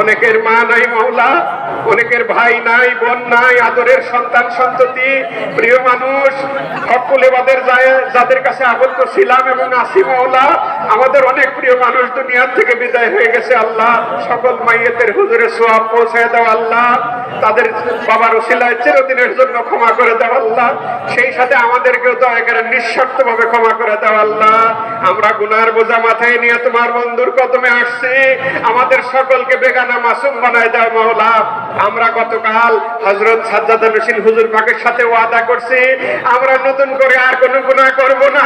অনেকের মা নাই মৌলা। অনেকের ভাই নাই, বোন নাই, আদরের সন্তান, সন্ততি, প্রিয় মানুষ হকুলেবাদের যায় যাদের কাছে আবদ্ধ ছিলাম এবং আসি মৌলা আমাদের অনেক প্রিয় মানুষ দুনিয়ার থেকে বিদায় হয়ে গেছে আল্লাহ। সকল মাইয়েতের হুজুরে সোয়াব পৌঁছায় দাও আল্লাহ। তাদের বাবার ওসিলায় চিরদিনের জন্য ক্ষমা করে দেওয়া আল্লাহ। সেই সাথে আমাদেরকেও দয়া করে নিঃস্বার্থ ভাবে ক্ষমা করে দেওয়া আল্লাহ। আমরা গুনার বোঝা মাথায় নিয়ে তোমার বন্ধুর কদমে আসছি। আমাদের সকলকে বেগানা মাসুম বানায় দেওয়া মাওলা। আমরা গতকাল হজরত সাজ্জাদ রশিদ হুজুর পাকের সাথে ওয়াদা করছি, আমরা নতুন করে আর কোনো গুনাহ করব না।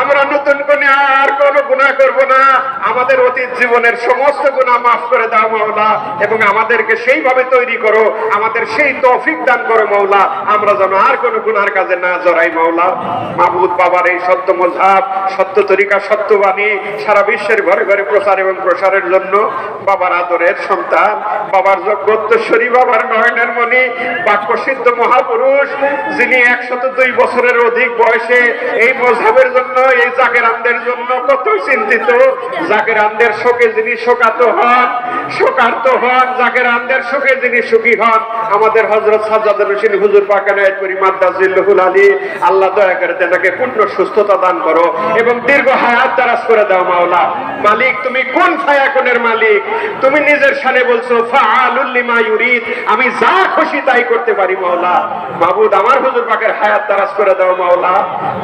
আমরা নতুন করে আর কোনো গুনাহ করব না। আমাদের অতীত জীবনের সমস্ত গুনাহ মাফ করে দাও মাওলা, এবং আমাদেরকে সেইভাবে তৈরি করো, আমাদের সেই তৌফিক দান করো মাওলা। আমরা যেন আর কোনো গুনার কাজে না জড়াই মাওলা। মাহবুব বাবার এই সত্য মজাব, সত্য তরিকা সত্যবাণী সারা বিশ্বের ঘরে ঘরে প্রচার এবং প্রসারের জন্য বাবার আদরের সন্তান, বাবার যোগ্যত্বশ্বরী বাবার নয়নের মণি বাক্যসিদ্ধ মহাপুরুষ, যিনি একশত দুই বছরের অধিক বয়সে এই মজাবের জন্য, এই জাগেরানদের জন্য কত চিন্তিত। জাগেরানদের শোকে যিনি শোকাত হন, শোকার্ত হন জাগেরানদের শোকে যিনি সুখী হন আমাদের হজরত সাজ্জাদ রশিদ হুজুর পাকানায় করি মাদ্দাজিল্লুহুল আলী, আল্লাহ দয়া করে তাকে পূর্ণ সুস্থতা দান করো এবং দীর্ঘ হায়াত দারাজ করে দাও মাওলা। মালিক, তুমি কোন ফায়াকুনের মালিক? তুমি নিজের সানে বলছো, ফাআলুল লিমা ইউরিদ আমি যা খুশি তাই করতে পারি মাওলা। মাহবুদ আমার হুজুর পাকের হায়াত দারাজ করে দাও মাওলা।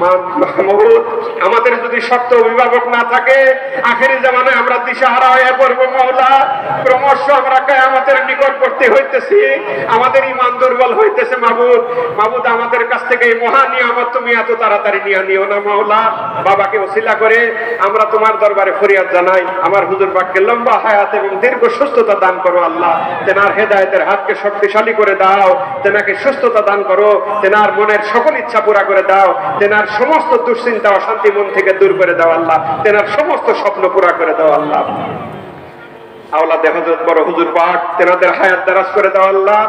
মা- মাহমুদ আমাদের যদি শক্ত অভিভাবক না থাকে, আখেরি জামানায় আমরা দিশাহারা হয়ে পড়ব মাওলা। ক্রমশ আমরা আমাদের নিকটবর্তী হইতেছি। আমাদের ইমান দুর্বল হইতেছে, মাবুদ। মাহবুদ আমাদের কাছ থেকে এই মহা নিয়ামত তুমি এত তাড়াতাড়ি নিয়ে নিও না, মাওলা। বাবাকে ওসিলা করে আমরা তোমার দরবারে ফরিয়াদ জানাই। আমার হুজুর পাককে লম্বা হায়াত এবং দীর্ঘ সুস্থতা দান করো, আল্লাহ। তেনার হেদায়েতের হাতকে শক্তিশালী করে দাও। তেনাকে সুস্থতা দান করো। তেনার মনের সকল ইচ্ছা পুরা করে দাও। তেনার সমস্ত দুশ্চিন্তা, অশান্তি মন থেকে দূর করে দাও, আল্লাহ। তেনার সমস্ত স্বপ্ন পুরা করে দাও, আল্লাহ। বড় হুজুর পাক হায়াত করে আল্লাহ।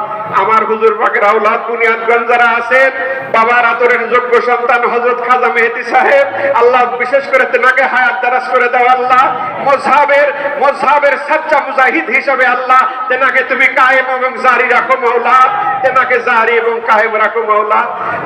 আমার হুজুর পাকের আওলাদ বুনিয়াদগঞ্জ যারা আছেন বাবার আদরের যোগ্য সন্তান হজরত খাজা মেহেদি সাহেব, আল্লাহ বিশেষ করে তেনাকে হায়াত দারাজ করে দাও আল্লাহ। মজহাবের মজহাবের সাচ্চা মুজাহিদ হিসাবে আল্লাহ, তেনাকে তুমি কায়েম এবং জারি রাখো মাওলা। তেনাকে জারি এবং কায়েম রাখো মাওলা।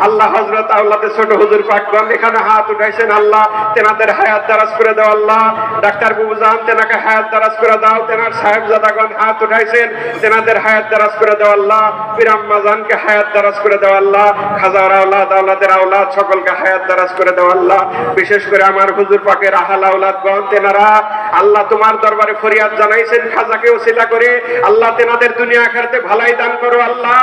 আল্লাহ হজরত আল্লাহতে ছোট হুজুর পাকগণ এখানে হাত উঠাইছেন আল্লাহ। তেনাদের হায়াত দারাজ করে দাও আল্লাহ। ডাক্তার বুবুজান তেনাকে হায়াত দারাজ করে দাও। তেনার সাহেবজাদাগণ হাত উঠাইছেন, তেনাদের হায়াত দারাজ করে দাও আল্লাহ। পিরাম্মাজানকে হায়াত দারাজ করে দাও আল্লাহ। খাজার আওলাদ আওলাদের আওলাদ সকলকে হায়াত দারাজ করে দাও আল্লাহ। বিশেষ করে আমার হুজুর পাকের আহাল আওলাদগণ তেনারা আল্লাহ তোমার দরবারে ফরিয়াদ জানাইছেন খাজাকে ওসিলা করে আল্লাহ তেনাদের দুনিয়া আখারাতে ভালাই দান করো আল্লাহ।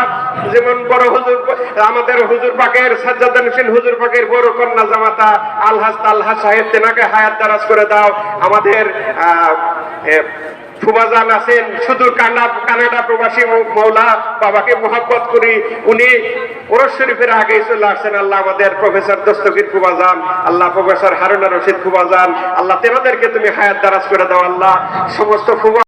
যেমন বড় হুজুর আমাদের হুজুর পাকের সাজ্জাদান হোসেন হুজুর পাকের বড় কন্যা জামাতা আলহাস তালহা সাহেব তেনাকে হায়াত দারাজ করে দাও। আমাদের আহ, এ, ফুবাজান আছেন শুধু কানাডা কানাডা প্রবাসী মৌলা বাবাকে মোহাব্বত করি। উনি ওরস শরীফের আগে চলে আসছেন। আল্লাহ আমাদের প্রফেসর দস্তগীর ফুবাজান আল্লাহ প্রফেসর হারুনা রশিদ খুবাজান আল্লাহ তেনাদেরকে তুমি হায়াত দারাজ করে দাও। আল্লাহ সমস্ত ফুবা